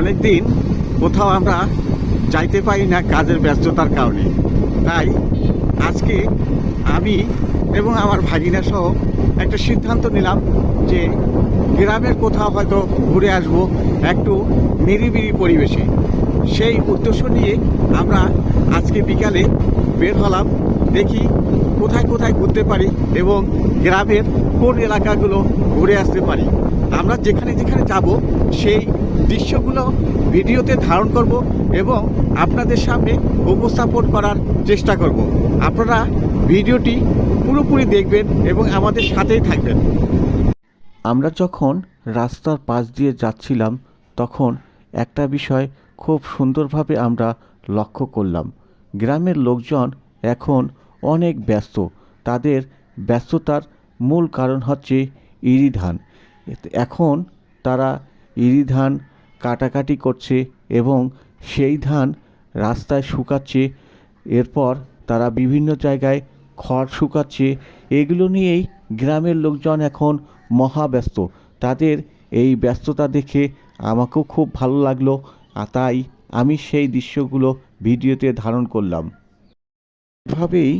অনেক দিন কোথাও আমরা যাইতে পারি না কাজের ব্যস্ততার কারণে। তাই আজকে আমি এবং আমার ভাগিনা সহ একটা সিদ্ধান্ত নিলাম যে গ্রামের কোথাও হয়তো ঘুরে আসব একটু নিরিবিলি পরিবেশে। সেই উদ্দেশ্য নিয়ে আমরা আজকে বিকালে বের হলাম, দেখি কোথায় কোথায় ঘুরতে পারি এবং গ্রামের কোন এলাকাগুলো ঘুরে আসতে পারি। আমরা যেখানে যেখানে যাব, সেই দৃশ্যগুলো ভিডিওতে ধারণ করব এবং আপনাদের সামনে উপস্থাপন করার চেষ্টা করব। আপনারা ভিডিওটি পুরোপুরি দেখবেন এবং আমাদের সাথেই থাকবেন। আমরা যখন রাস্তার পাশ দিয়ে যাচ্ছিলাম, তখন একটা বিষয় খুব সুন্দরভাবে আমরা লক্ষ্য করলাম। গ্রামের লোকজন এখন অনেক ব্যস্ত। তাদের ব্যস্ততার মূল কারণ হচ্ছে ইরি ধান এত- এখন তারা ইরি ধান কাটাকাটি করছে এবং সেই ধান রাস্তায় শুকাচ্ছে। এরপর তারা বিভিন্ন জায়গায় খড় শুকাচ্ছে। এগুলো নিয়েই গ্রামের লোকজন এখন মহাব্যস্ত। তাদের এই ব্যস্ততা দেখে আমাকেও খুব ভালো লাগল। তাই আমি সেই দৃশ্যগুলো ভিডিওতে ধারণ করলাম। এভাবেই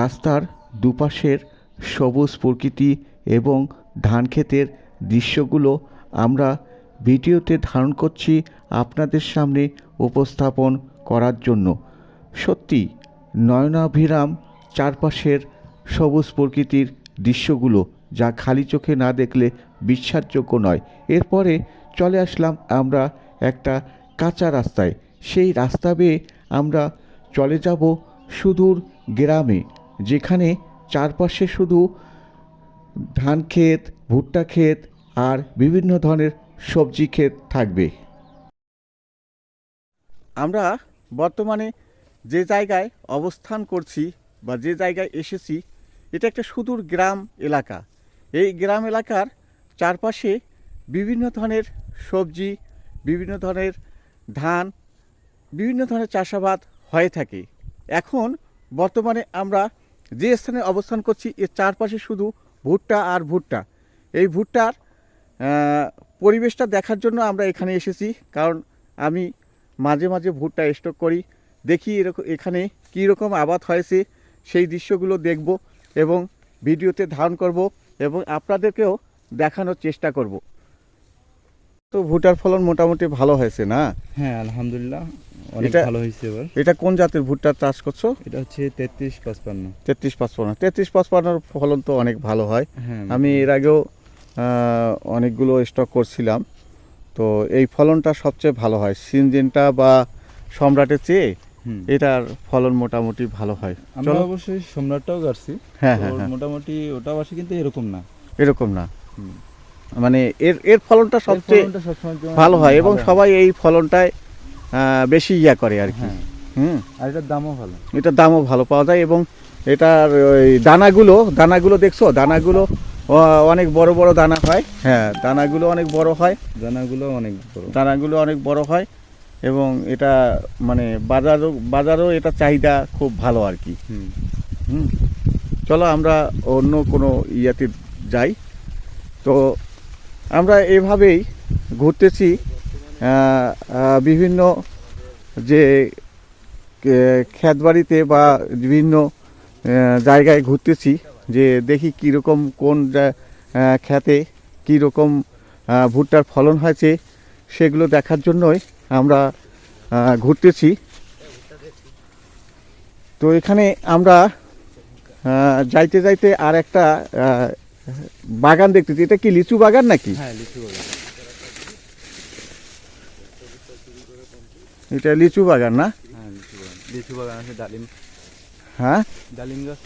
রাস্তার দুপাশের সবুজ প্রকৃতি এবং ধান ক্ষেতের দৃশ্যগুলো আমরা ভিডিওতে ধারণ করছি আপনাদের সামনে উপস্থাপন করার জন্য। সত্যি, নয়নাভিরাম চারপাশের সবুজ প্রকৃতির দৃশ্যগুলো যা খালি চোখে না দেখলে বিশ্বাসযোগ্য নয়। এরপরে চলে আসলাম আমরা একটা কাঁচা রাস্তায়। সেই রাস্তা বেয়ে আমরা চলে যাব সুদূর গ্রামে, যেখানে চারপাশে শুধু ধান ক্ষেত ভুট্টা ক্ষেত আর বিভিন্ন ধরনের সবজি ক্ষেত থাকবে। আমরা বর্তমানে যে জায়গায় অবস্থান করছি বা যে জায়গায় এসেছি, এটা একটা সুদূর গ্রাম এলাকা। এই গ্রাম এলাকার চারপাশে বিভিন্ন ধরনের সবজি, বিভিন্ন ধরনের ধান, বিভিন্ন ধরনের চাষাবাদ হয়ে থাকে। এখন বর্তমানে আমরা যে স্থানে অবস্থান করছি, এর চারপাশে শুধু ভুট্টা আর ভুট্টা। এই ভুট্টার পরিবেশটা দেখার জন্য আমরা এখানে এসেছি কারণ আমি মাঝে মাঝে ভুট্টা স্টক করি দেখি এরকম এখানে কী রকম আবাদ হয়েছে সেই দৃশ্যগুলো দেখব এবং ভিডিওতে ধারণ করব এবং আপনাদেরকেও দেখানোর চেষ্টা করব। তো ভুট্টার ফলন মোটামুটি ভালো হয়েছে না? হ্যাঁ আলহামদুলিল্লাহ অনেক ভালো হয়েছে এবার। এটা কোন জাতের ভুট্টা চাষ করছ? এটা হচ্ছে তেত্রিশ পাঁচপান্ন। তেত্রিশ পাঁচপান্ন। তেত্রিশ পাঁচপান্নর ফলন তো অনেক ভালো হয়। হ্যাঁ আমি এর আগেও অনেকগুলো স্টক করছিলাম। তো এই ফলনটা সবচেয়ে ভালো হয়। সিনজেনটা বা সম্রাটের চেয়ে এটার ফলন মোটামুটি ভালো হয়। আমরা অবশ্যই সম্রাটটাও গাড়ছি হ্যাঁ হ্যাঁ হ্যাঁ। মোটামুটি ওটাও আসে কিন্তু এরকম না। এরকম না। মানে এর এর ফলনটা সবচেয়ে ভালো হয় এবং সবাই এই ফলনটায় আহ, বেশি ইয়া করে আর কি। হ্যাঁ। হুম। আর এটার দামও ভালো। এটার দামও ভালো পাওয়া যায় এবং এটার ওই দানাগুলো দানাগুলো দেখছ? দানাগুলো অনেক বড় বড় দানা হয়। হ্যাঁ। দানাগুলো অনেক বড় হয়। দানাগুলো অনেক বড়। দানাগুলো অনেক বড় হয় এবং এটা মানে বাজারও বাজারও এটা চাহিদা খুব ভালো আর কি। হুম। চলো আমরা অন্য কোনো ইয়াতে যাই। তো আমরা এভাবেই ঘুরতেছি বিভিন্ন যে ক্ষেত বাড়িতে বা বিভিন্ন জায়গায় ঘুরতেছি। যে দেখি কীরকম কোন ক্ষেতে কীরকম ভুট্টার ফলন হয়েছে সেগুলো দেখার জন্যই আমরা ঘুরতেছি। তো এখানে আমরা যাইতে যাইতে আর একটা বাগান দেখতেছি। এটা কি লিচু বাগান নাকি? হ্যাঁ লিচু বাগান। এটা লিচু বাগান না? হ্যাঁ লিচু বাগান। আছে ডালিম। হ্যাঁ? ডালিম গাছ।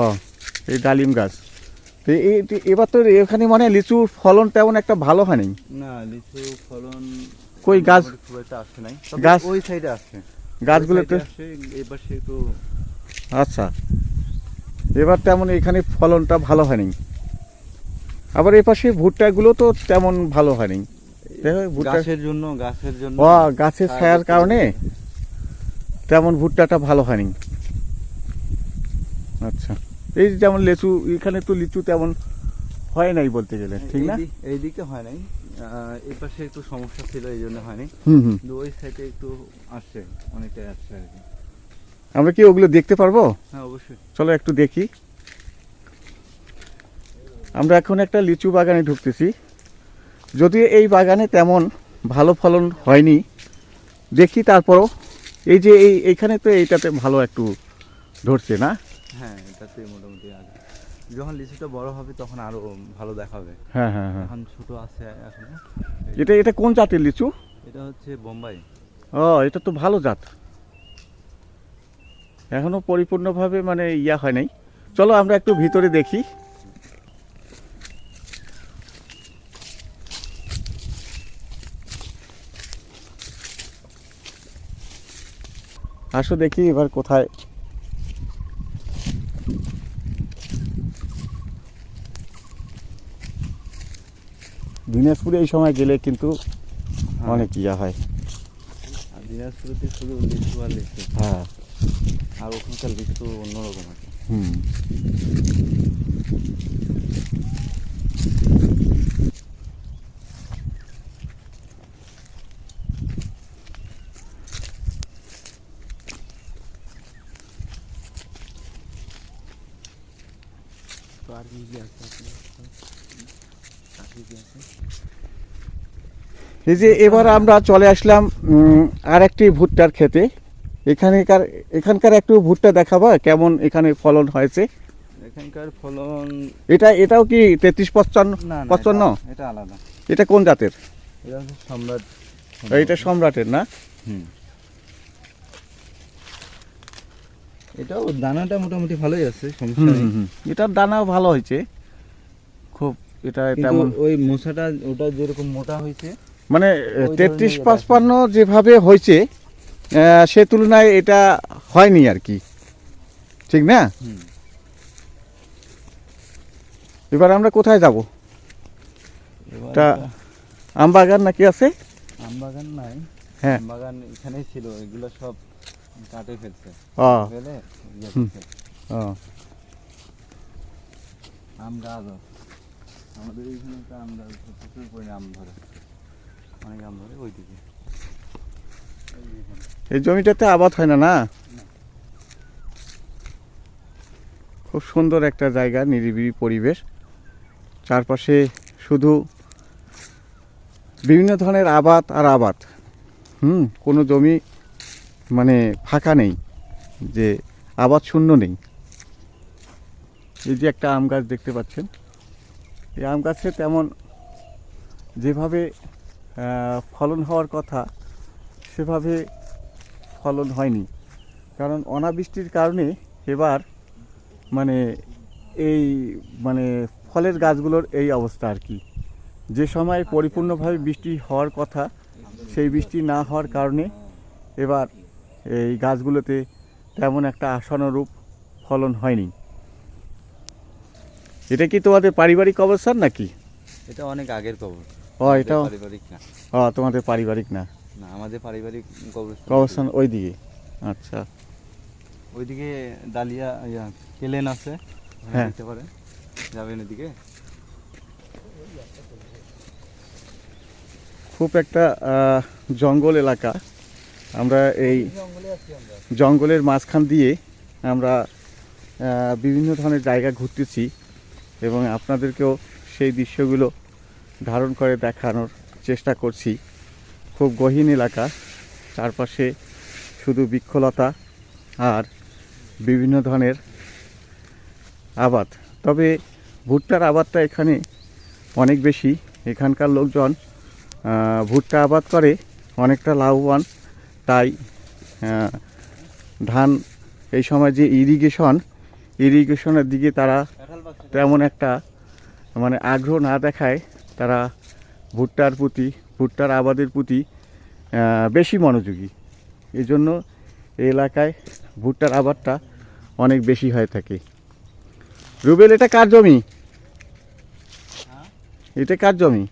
ও। এই ডালিম গাছ। তো এবার তো এখানে মানে লিচুর ফলন তেমন একটা ভালো হয়নি না লিচু ফলন কই গাছ? মোটামুটি খুব একটা আসে নাই। গাছ? ওই সাইডে আসছে গাছগুলোতে এবার সে তো আচ্ছা। এবার তেমন এখানে ফলনটা ভালো হয়নি আবার এ পাশে ভুট্টাগুলো তো তেমন ভালো হয়নি গাছের জন্য গাছের জন্য ও গাছের ছায়ার কারণে তেমন ভুট্টাটা ভালো হয়নি আচ্ছা। এই যেমন লিচু এখানে তো লিচু তেমন হয় নাই বলতে গেলে ঠিক না? এইদিকে হয় নাই। এই পাশে একটু সমস্যা ছিল এই জন্য হয়নি কিন্তু ওই সাইডে একটু আসছে অনেকটাই আসছে আর কি। আমরা কি ওগুলো দেখতে পারব? হ্যাঁ অবশ্যই। চলো একটু দেখি। আমরা এখন একটা লিচু বাগানে ঢুকতেছি। যদিও এই বাগানে তেমন ভালো ফলন হয়নি দেখি তারপরও। এই যে এই এইখানে তো এইটাতে ভালো একটু ধরছে না? হ্যাঁ এটাতে মোটামুটি আগে। যখন লিচুটা বড় হবে তখন আরও ভালো দেখাবে। হ্যাঁ হ্যাঁ হ্যাঁ। এখন ছোট আছে এখনও। এটা এটা কোন জাতের লিচু? এটা হচ্ছে বোম্বাই। ও এটা তো ভালো জাত। এখনও পরিপূর্ণভাবে মানে ইয়া হয় নাই। চলো আমরা একটু ভিতরে দেখি। আসো দেখি এবার কোথায় দিনাজপুরে এই সময় গেলে কিন্তু অনেক ইয়া হয়। আর দিনাজপুরতে শুধু লিচু আর লিচু। হ্যাঁ। আর ওখানকার লিচু অন্যরকম আছে। হুম। আর কি আছে এই যে এবার আমরা চলে আসলাম আর একটি ভুট্টার খেতে এখানকার এখানকার একটু ভুট্টা দেখাবা কেমন এখানে ফলন হয়েছে? এখানকার ফলন এটা এটাও কি তেত্রিশ পঞ্চান্ন না না, পঞ্চান্ন এটা- আলাদা। এটা কোন জাতের? সম্রাট এটা সম্রাটের না? হুম। এটাও দানাটা মোটামুটি ভালোই আছে সমস্যা নেই। এটার দানাও ভালো হয়েছে। এটা তেমন। ওই ওটা যেরকম মোটা হয়েছে মানে তেত্রিশ পাঁচপান্ন যেভাবে হয়েছে সে তুলনায় এটা হয়নি আর কি। ঠিক না? এবার আমরা কোথায় যাব? তা- এটা আম বাগান নাকি আছে? আম বাগান নাই। হ্যাঁ। বাগান এখানেই ছিল এগুলো সব কাটে ফেলছে। ও। ফেলে। আমাদের এইখানে তো আম গাছ প্রচুর পরিমাণে আম ধরে। অনেক আম ধরে ওইদিকে। এই জমিটাতে আবাদ হয় না না? খুব সুন্দর একটা জায়গা, নিরিবিলি পরিবেশ। চারপাশে শুধু বিভিন্ন ধরনের আবাদ আর আবাদ। হুম, কোনো জমি মানে ফাঁকা নেই, যে আবাদ শূন্য নেই। এই যে একটা আম গাছ দেখতে পাচ্ছেন। এই আম গাছে তেমন যেভাবে ফলন হওয়ার কথা, সেভাবে ফলন হয়নি। কারণ অনাবৃষ্টির কারণে এবার মানে এই মানে ফলের গাছগুলোর এই অবস্থা আর কি। যে সময় পরিপূর্ণভাবে বৃষ্টি হওয়ার কথা, সেই বৃষ্টি না হওয়ার কারণে এবার এই গাছগুলোতে তেমন একটা আশানুরূপ ফলন হয়নি। এটা কি তোমাদের পারিবারিক অবস্থান নাকি? এটা অনেক আগের কবর ও এটাও? পারিবারিক না। ও তোমাদের পারিবারিক না? না আমাদের পারিবারিক কবরস্থান। অবস্থান ওই দিকে আচ্ছা। ওইদিকে ডালিয়া ইয়া কেলেন আছে। হ্যাঁ। দিতে পারেন। যাবেন এদিকে। খুব একটা জঙ্গল এলাকা। আমরা এই জঙ্গলের মাঝখান দিয়ে আমরা বিভিন্ন ধরনের জায়গা ঘুরতেছি। এবং আপনাদেরকেও সেই দৃশ্যগুলো ধারণ করে দেখানোর চেষ্টা করছি। খুব গহীন এলাকা, চারপাশে শুধু বৃক্ষলতা আর বিভিন্ন ধরনের আবাদ। তবে ভুট্টার আবাদটা এখানে অনেক বেশি। এখানকার লোকজন ভুট্টা আবাদ করে, অনেকটা লাভবান। তাই ধান, এই সময় যে ইরিগেশন ইরিগেশনের দিকে তারা তেমন একটা মানে আগ্রহ না দেখায় তারা ভুট্টার প্রতি ভুট্টার আবাদের প্রতি বেশি মনোযোগী। এই জন্য এলাকায় ভুট্টার আবাদটা অনেক বেশি হয়ে থাকে। রুবেল এটা কার জমি? হ্যাঁ? এটা কার জমি?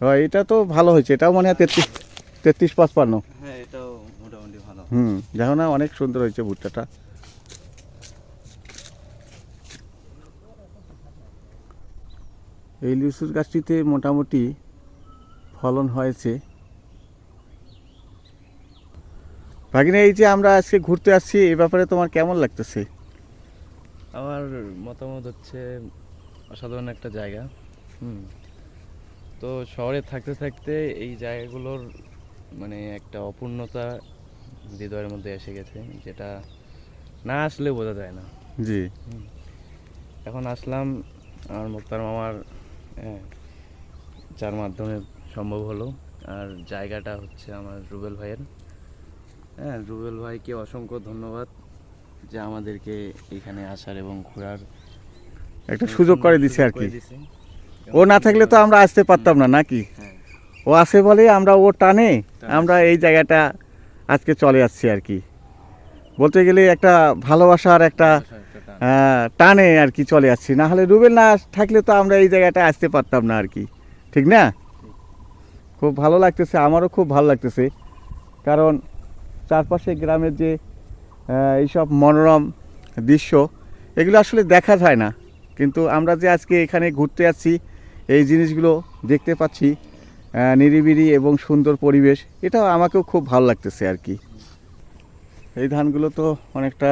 হয় এটা তো ভালো হয়েছে এটাও মনে হয় তেত্রিশ তেত্রিশ পাঁচপান্ন। হ্যাঁ এটাও মোটামুটি হুম দেখো না অনেক সুন্দর হয়েছে ভুট্টাটা। এই লিচুর গাছটিতে মোটামুটি ফলন হয়েছে। ভাগিনা এই যে আমরা আজকে ঘুরতে আসছি এ ব্যাপারে তোমার কেমন লাগতেছে? আমার মতামত হচ্ছে অসাধারণ একটা জায়গা। হুম। তো শহরে থাকতে থাকতে এই জায়গাগুলোর মানে একটা অপূর্ণতা হৃদয়ের মধ্যে এসে গেছে যেটা না আসলে বোঝা যায় না। জি। এখন আসলাম আমার মুক্তার মামার হ্যাঁ, যার মাধ্যমে সম্ভব হলো। আর জায়গাটা হচ্ছে আমার রুবেল ভাইয়ের। হ্যাঁ রুবেল ভাইকে অসংখ্য ধন্যবাদ যে আমাদেরকে এখানে আসার এবং ঘোরার একটা সুযোগ করে দিছে আর কি। ও না থাকলে তো আমরা আসতে পারতাম না নাকি? হ্যাঁ। ও আসে বলে আমরা ও টানে আমরা এই জায়গাটা আজকে চলে আসছি আর কি। বলতে গেলে একটা ভালোবাসার একটা একটা টান। টানে আর কি চলে আসছি। না হলে রুবেল না থাকলে তো আমরা এই জায়গাটা আসতে পারতাম না আর কি। ঠিক না? খুব ভালো লাগতেছে আমারও খুব ভালো লাগতেছে। কারণ চারপাশে গ্রামের যে এইসব মনোরম দৃশ্য এগুলো আসলে দেখা যায় না। কিন্তু আমরা যে আজকে এখানে ঘুরতে যাচ্ছি এই জিনিসগুলো দেখতে পাচ্ছি আহ, নিরিবিলি এবং সুন্দর পরিবেশ এটাও আমাকেও খুব ভালো লাগতেছে আর কি। এই ধানগুলো তো অনেকটা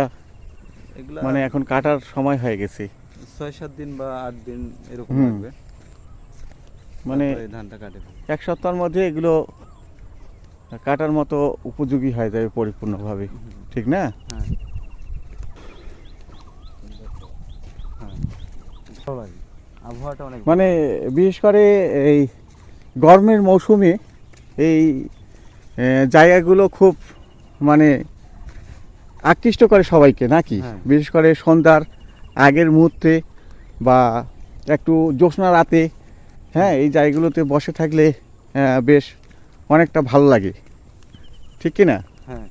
এগুলা মানে এখন কাটার সময় হয়ে গেছে। ছয় সাত দিন বা আট দিন এরকম লাগবে। মানে ধানটা কাটে। এক সপ্তাহের মধ্যে এগুলো কাটার মতো উপযোগী হয়ে যাবে পরিপূর্ণভাবে। ঠিক না? হ্যাঁ। হ্যাঁ ভালো আবহাওয়াটা অনেক মানে বিশেষ করে এই গরমের মৌসুমে এই জায়গাগুলো খুব মানে আকৃষ্ট করে সবাইকে নাকি? হ্যাঁ। বিশেষ করে সন্ধ্যার আগের মুহূর্তে বা একটু জ্যোৎস্না রাতে হ্যাঁ এই জায়গাগুলোতে বসে থাকলে বেশ অনেকটা ভালো লাগে। ঠিক কি না? হ্যাঁ।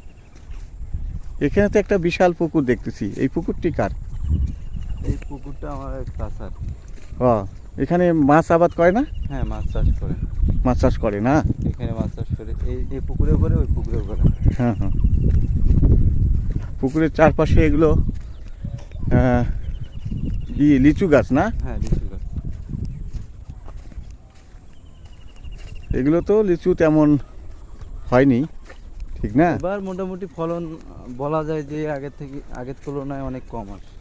এখানে তো একটা বিশাল পুকুর দেখতেছি। এই পুকুরটি কার? এই পুকুরটা আমার চাষার ও এখানে মাছ আবাদ করে না? হ্যাঁ মাছ চাষ করে। মাছ চাষ করে না? এখানে মাছ চাষ করে। এই এই পুকুরে করে ওই পুকুরে করে। হ্যাঁ হ্যাঁ। পুকুরের চারপাশে এগুলো লিচু গাছ না? হ্যাঁ লিচু গাছ। এগুলো তো লিচু তেমন হয়নি ঠিক না? এবার মোটামুটি ফলন বলা যায় যে আগের থেকে আগের তুলনায় অনেক কম আসে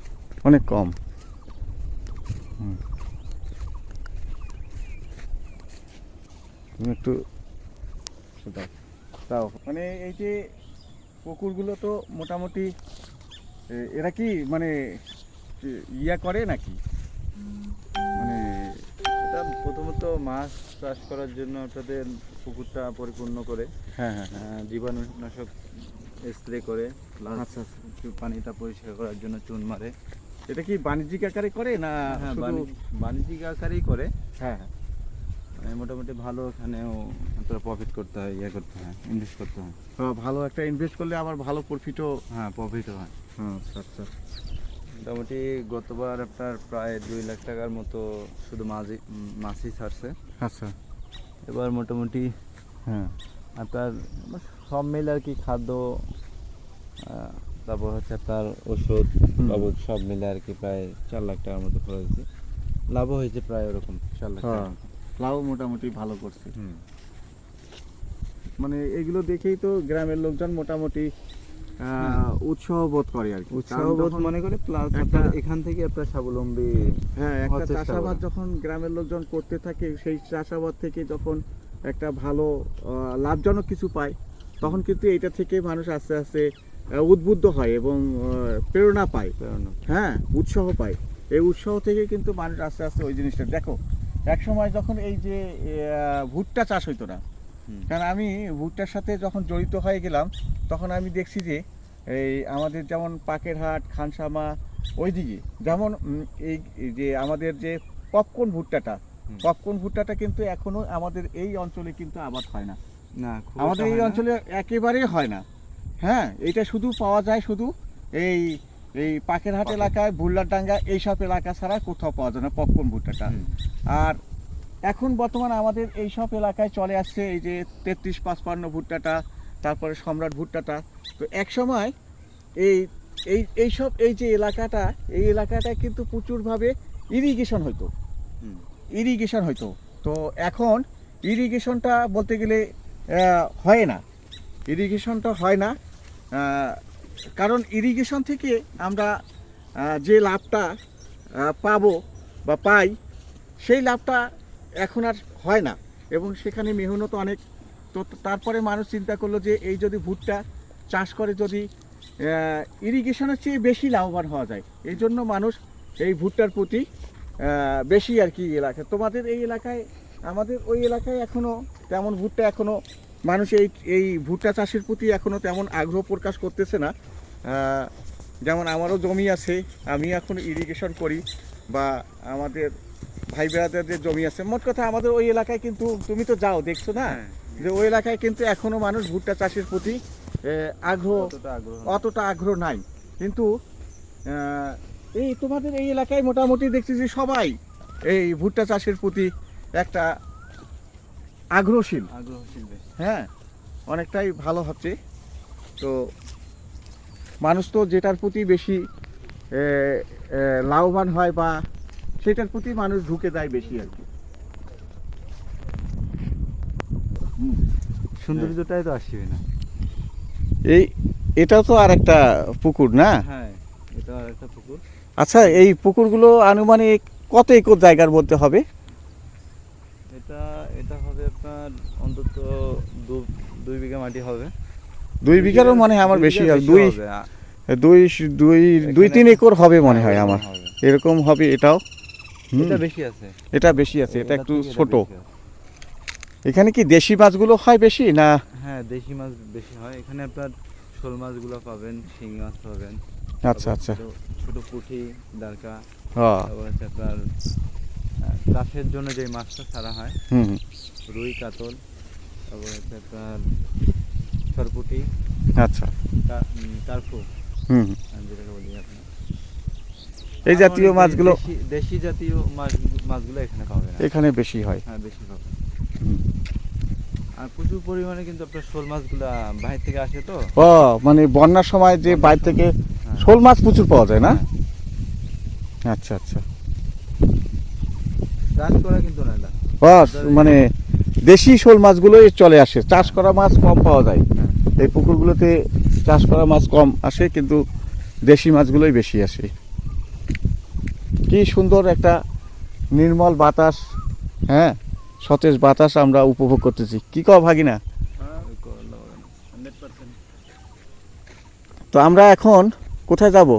অনেক কম। একটু দাও মানে এই যে পুকুরগুলো তো মোটামুটি এরা কি মানে ইয়া করে নাকি মানে এটা প্রথমত মাছ চাষ করার জন্য তাদের পুকুরটা পরিপূর্ণ করে হ্যাঁ হ্যাঁ হ্যাঁ জীবাণুনাশক স্প্রে করে আচ্ছা, আচ্ছা। পানিটা পরিষ্কার করার জন্য চুন মারে এটা কি বাণিজ্যিক আকারে করে না হ্যাঁ বাণিজ্যিক আকারেই করে হ্যাঁ হ্যাঁ। মানে মোটামুটি ভালো এখানেও তোরা প্রফিট করতে হয় ইয়ে করতে হয় ইনভেস্ট করতে হয়। ভালো একটা ইনভেস্ট করলে আবার ভালো প্রফিটও হ্যাঁ প্রফিট হয়। আচ্ছা আচ্ছা। মোটামুটি গতবার আপনার প্রায় দুই লাখ টাকার মতো শুধু উম, মাছই ছাড়ছে। আচ্ছা। এবার মোটামুটি হ্যাঁ। আপনার সব মিলে আর কি খাদ্য তারপর হচ্ছে আপনার ওষুধ বাবদ সব মিলে আর কি প্রায় চার লাখ টাকার মতো খরচ হয়েছে। লাভও হয়েছে প্রায় ওরকম চার লাখ টাকা হ্যাঁ লাউ মোটামুটি ভালো করছে। মানে এগুলো দেখেই তো গ্রামের লোকজন মোটামুটি উৎসাহ বোধ করে আর কি। উৎসাহ বোধ মনে করে প্লাস আপনার এখান থেকে আপনার স্বাবলম্বী হ্যাঁ একটা চাষাবাদ যখন গ্রামের লোকজন করতে থাকে সেই চাষাবাদ থেকে যখন একটা ভালো লাভজনক কিছু পায় তখন কিন্তু এটা থেকে মানুষ আস্তে আস্তে উদ্বুদ্ধ হয় এবং প্রেরণা পায়। হ্যাঁ উৎসাহ পায়। এই উৎসাহ থেকে কিন্তু মানুষ আস্তে আস্তে ওই জিনিসটা দেখো এক সময় যখন এই যে ভুট্টা চাষ হইতো না কারণ আমি ভুট্টার সাথে যখন জড়িত হয়ে গেলাম তখন আমি দেখছি যে এই আমাদের যেমন পাকেরহাট খানসামা ওইদিকে যেমন এই যে আমাদের যে পপকর্ন ভুট্টাটা পপকর্ন ভুট্টাটা কিন্তু এখনও আমাদের এই অঞ্চলে কিন্তু আবাদ হয় না। না আমাদের এই অঞ্চলে একেবারেই হয় না। হ্যাঁ এটা শুধু পাওয়া যায় শুধু এই এই পাকেরহাট পাকের। এলাকায় ভুল্লারডাঙ্গা এইসব এলাকা ছাড়া কোথাও পাওয়া যায় না পপকর্ন ভুট্টাটা। আর এখন বর্তমানে আমাদের এই সব এলাকায় চলে আসছে এই যে তেত্রিশ পাঁচপান্ন ভুট্টাটা তারপরে সম্রাট ভুট্টাটা। তো এক সময় এই এই এইসব এই যে এলাকাটা এই এলাকাটা কিন্তু প্রচুরভাবে ইরিগেশন হুম। ইরিগেশন হইতো। তো এখন ইরিগেশনটা বলতে গেলে হয় না। ইরিগেশনটা হয় না। কারণ ইরিগেশন থেকে আমরা যে লাভটা পাবো বা পাই, সেই লাভটা এখন আর হয় না। এবং সেখানে মেহনত অনেক। তো তারপরে মানুষ চিন্তা করল যে, এই যদি ভুট্টা চাষ করে যদি ইরিগেশনের চেয়ে বেশি লাভবান হওয়া যায়, এই জন্য মানুষ এই ভুট্টার প্রতি বেশি আর কি এলাকা। তোমাদের এই এলাকায়, আমাদের ওই এলাকায় এখনও তেমন ভুট্টা এখনও মানুষ এই এই ভুট্টা চাষের প্রতি এখনও তেমন আগ্রহ প্রকাশ করতেছে না। যেমন আমারও জমি আছে আমি এখন ইরিগেশন করি বা আমাদের ভাই বেড়াদের জমি আছে। মোট কথা আমাদের ওই এলাকায় কিন্তু তুমি তো যাও দেখছ না? হ্যাঁ, যে ওই এলাকায় কিন্তু এখনও মানুষ ভুট্টা চাষের প্রতি আগ্রহ অতটা আগ্রহ অতটা আগ্রহ নাই। কিন্তু এই তোমাদের এই এলাকায় মোটামুটি দেখছি যে সবাই এই ভুট্টা চাষের প্রতি একটা আগ্রহশীল। আগ্রহশীল হ্যাঁ অনেকটাই ভালো হচ্ছে তো মানুষ তো যেটার প্রতি বেশি লাভবান হয় বা সেটার প্রতি মানুষ ঢুকে যায় বেশি আর কি। সৌন্দর্যটাই তো আসবে না। এই এটাও তো আর একটা পুকুর না? হ্যাঁ এটা আর একটা পুকুর। আচ্ছা এই পুকুরগুলো আনুমানিক কত একর জায়গার মধ্যে হবে এটা এটা হবে আপনার অন্তত দু- দুই বিঘা মাটি হবে। দুই বিঘারও মনে হয় আমার বেশি বিঘা হয়। দুই হবে। দুই দুই দুই তিন একর হবে মনে হয় এরকম আমার। হবে। এরকম হবে এটাও। এটা বেশি আছে। এটা বেশি আছে এটা একটু ছোট। এখানে কি দেশি মাছগুলো হয় বেশি না? হ্যাঁ দেশি মাছ বেশি হয়। এখানে আপনার শোল মাছগুলো পাবেন শিঙি মাছ পাবেন। আচ্ছা আচ্ছা। ছোট- পুঁটি দারকা। হ্যাঁ। তারপর আপনার চাষের জন্য যে মাছটা ছাড়া হয় রুই কাতল। তারপর হচ্ছে আপনার সরপুটি আচ্ছা। হুম। যেটাকে বলি আপনার এই জাতীয় মাছগুলো দেশি- জাতীয় মাছ মাছগুলো এখানে এখানে বেশি হয়। হ্যাঁ বেশি আর প্রচুর পরিমাণে কিন্তু আপনার শোল মাছগুলা বাইরে থেকে আসে তো। ও মানে বন্যার সময় যে বাইরে থেকে হ্যাঁ। শোল মাছ প্রচুর পাওয়া যায় না? হ্যাঁ। আচ্ছা আচ্ছা। চাষ করা কিন্তু না। ও মানে দেশি শোল মাছগুলোই চলে আসে। চাষ করা মাছ কম পাওয়া যায়। এই পুকুরগুলোতে চাষ করা মাছ কম আসে কিন্তু দেশি মাছগুলোই বেশি আসে। কি সুন্দর একটা নির্মল বাতাস হ্যাঁ? সতেজ বাতাস আমরা উপভোগ করতেছি। কি কও ভাগিনা? তো আমরা এখন কোথায় যাব?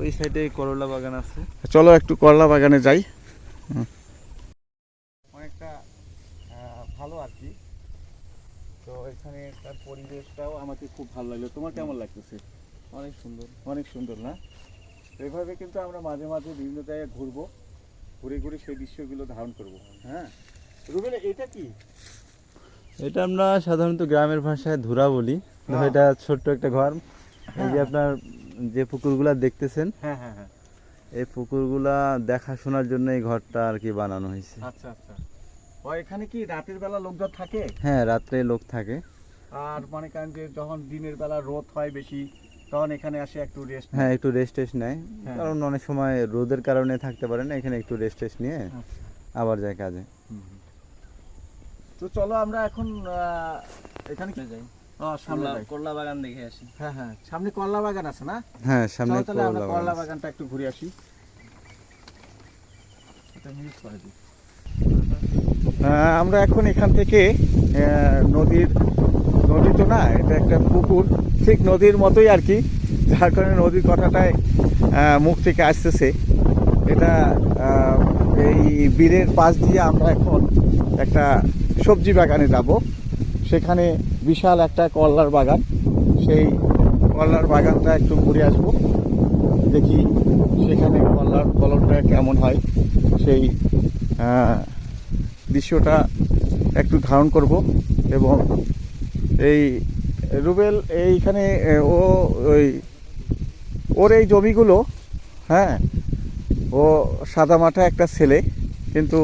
ওই সাইডে করলা বাগান আছে। চলো একটু করলা বাগানে যাই। অনেকটা ভালো আর কি তো এখানে তার পরিবেশটাও আমাকে খুব ভালো লাগল। তোমার কেমন লাগতেছে? অনেক সুন্দর। অনেক সুন্দর না? এভাবে কিন্তু আমরা মাঝে মাঝে বিভিন্ন জায়গায় ঘুরবো ঘুরে ঘুরে সেই দৃশ্যগুলো ধারণ করব হ্যাঁ? রুবেল এটা কি? এটা আমরা সাধারণত গ্রামের ভাষায় ধুরা বলি। হ্যাঁ। এটা ছোট্ট একটা ঘর। এই যে আপনার যে পুকুরগুলা দেখতেছেন হ্যাঁ হ্যাঁ হ্যাঁ। এই পুকুরগুলা দেখাশোনার জন্য এই ঘরটা আর কি বানানো হয়েছে। আচ্ছা আচ্ছা। ও এখানে কি রাতের বেলা লোকজন থাকে? হ্যাঁ রাত্রে লোক থাকে। আর মনে করেন যে যখন দিনের বেলা রোদ হয় বেশি তখন এখানে আসে একটু রেস্ট হ্যাঁ একটু রেস্ট টেস্ট নেয়। হ্যাঁ। কারণ অনেক সময় রোদের কারণে থাকতে পারে না এখানে একটু রেস্ট টেস্ট নিয়ে আবার যায় কাজে। তো চলো আমরা এখন এখানে কি? যাই। সামনে করলা বাগান দেখে আসি। হ্যাঁ হ্যাঁ। সামনে করলা বাগান আছে না? হ্যাঁ সামনে তাহলে আমরা করলা। বাগানটা একটু ঘুরে আসি। আমরা এখন এখান থেকে আহ, নদীর নদী তো না, এটা একটা পুকুর, ঠিক নদীর মতোই আর কি, যার কারণে নদীর কথাটাই মুখ থেকে আসতেছে। এটা এই বীরের পাশ দিয়ে আমরা এখন একটা সবজি বাগানে যাব। সেখানে বিশাল একটা করলার বাগান। সেই করলার বাগানটা একটু ঘুরে আসব। দেখি সেখানে করলার ফলনটা কেমন হয়। সেই দৃশ্যটা একটু ধারণ করব এবং এই রুবেল এইখানে ও ওই ওর এই জমিগুলো হ্যাঁ ও সাদামাটা একটা ছেলে কিন্তু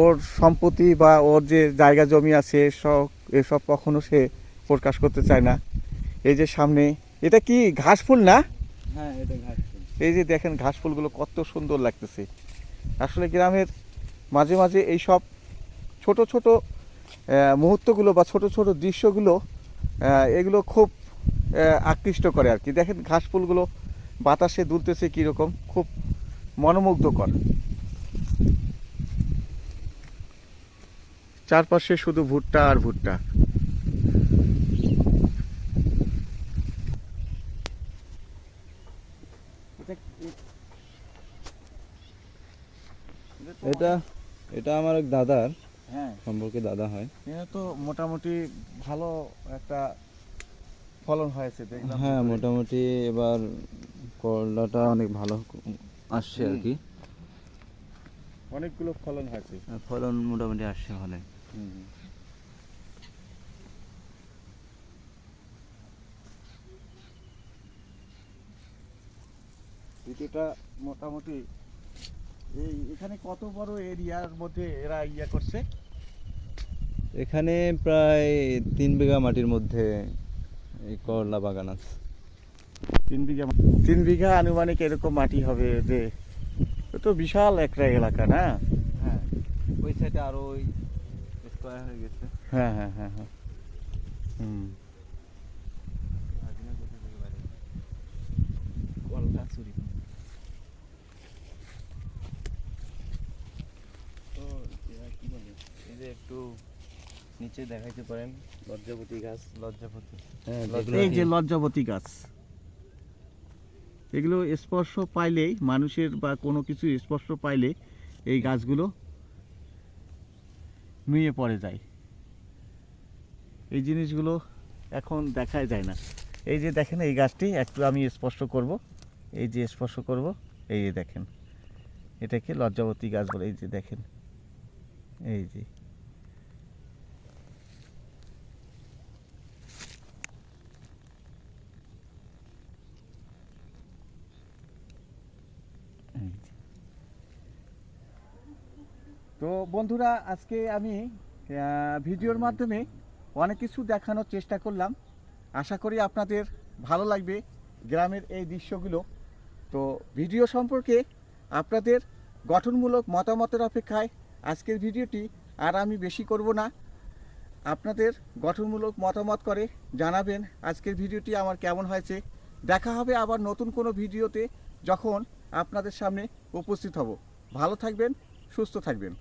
ওর সম্পত্তি বা ওর যে জায়গা জমি আছে এসব এসব কখনো সে প্রকাশ করতে চায় না। এই যে সামনে এটা কি ঘাস ফুল না? হ্যাঁ এটা ঘাস ফুল। এই যে দেখেন ঘাস ফুলগুলো কত সুন্দর লাগতেছে। আসলে গ্রামের মাঝে মাঝে এই সব ছোট ছোট মুহূর্তগুলো বা ছোট ছোট দৃশ্যগুলো এগুলো খুব আকৃষ্ট করে আর কি। দেখেন ঘাস ফুলগুলো, বাতাসে দুলতেছে কীরকম, খুব মনোমুগ্ধকর। চারপাশে শুধু ভুট্টা আর ভুট্টা। এটা এটা আমার এক দাদার। হ্যাঁ। সম্পর্কে দাদা হয়। এটা তো মোটামুটি ভালো একটা ফলন হয়েছে দেখলাম। হ্যাঁ মোটামুটি এবার করলাটা অনেক ভালো আসছে আর কি। অনেকগুলো ফলন হয়েছে। ফলন মোটামুটি আসছে ভালো। এটা মোটামুটি এই এখানে কত বড় এরিয়ার মধ্যে এরা ইয়া করছে? এখানে প্রায় তিন বিঘা মাটির মধ্যে এই করলা বাগান আছে। তিন বিঘা তিন বিঘা আনুমানিক এরকম মাটি হবে যে তো বিশাল একটা এলাকা না? হ্যাঁ ওই সাইডে আরও ওই স্কোয়ার হয়ে গেছে। হ্যাঁ হ্যাঁ হ্যাঁ হ্যাঁ। হুম করলা চুরি তো এরা কি বলে এই যে একটু নিচে দেখাইতে পারেন। লজ্জাপতি গাছ। লজ্জাপতি। হ্যাঁ এই যে লজ্জাবতী গাছ। এগুলো স্পর্শ পাইলেই মানুষের বা কোনো কিছু স্পর্শ পাইলে এই গাছগুলো নুয়ে পড়ে যায়। এই জিনিসগুলো এখন দেখাই যায় না। এই যে দেখেন এই গাছটি একটু আমি স্পর্শ করব। এই যে স্পর্শ করব এই যে দেখেন। এটাকে লজ্জাবতী গাছ বলে এই যে দেখেন। এই যে। তো বন্ধুরা, আজকে আমি ভিডিওর মাধ্যমে অনেক কিছু দেখানোর চেষ্টা করলাম। আশা করি আপনাদের ভালো লাগবে গ্রামের এই দৃশ্যগুলো। তো ভিডিও সম্পর্কে আপনাদের গঠনমূলক মতামতের অপেক্ষায় আজকের ভিডিওটি আর আমি বেশি করব না। আপনাদের গঠনমূলক মতামত করে জানাবেন আজকের ভিডিওটি আমার কেমন হয়েছে। দেখা হবে আবার নতুন কোনো ভিডিওতে যখন আপনাদের সামনে উপস্থিত হব। ভালো থাকবেন, সুস্থ থাকবেন।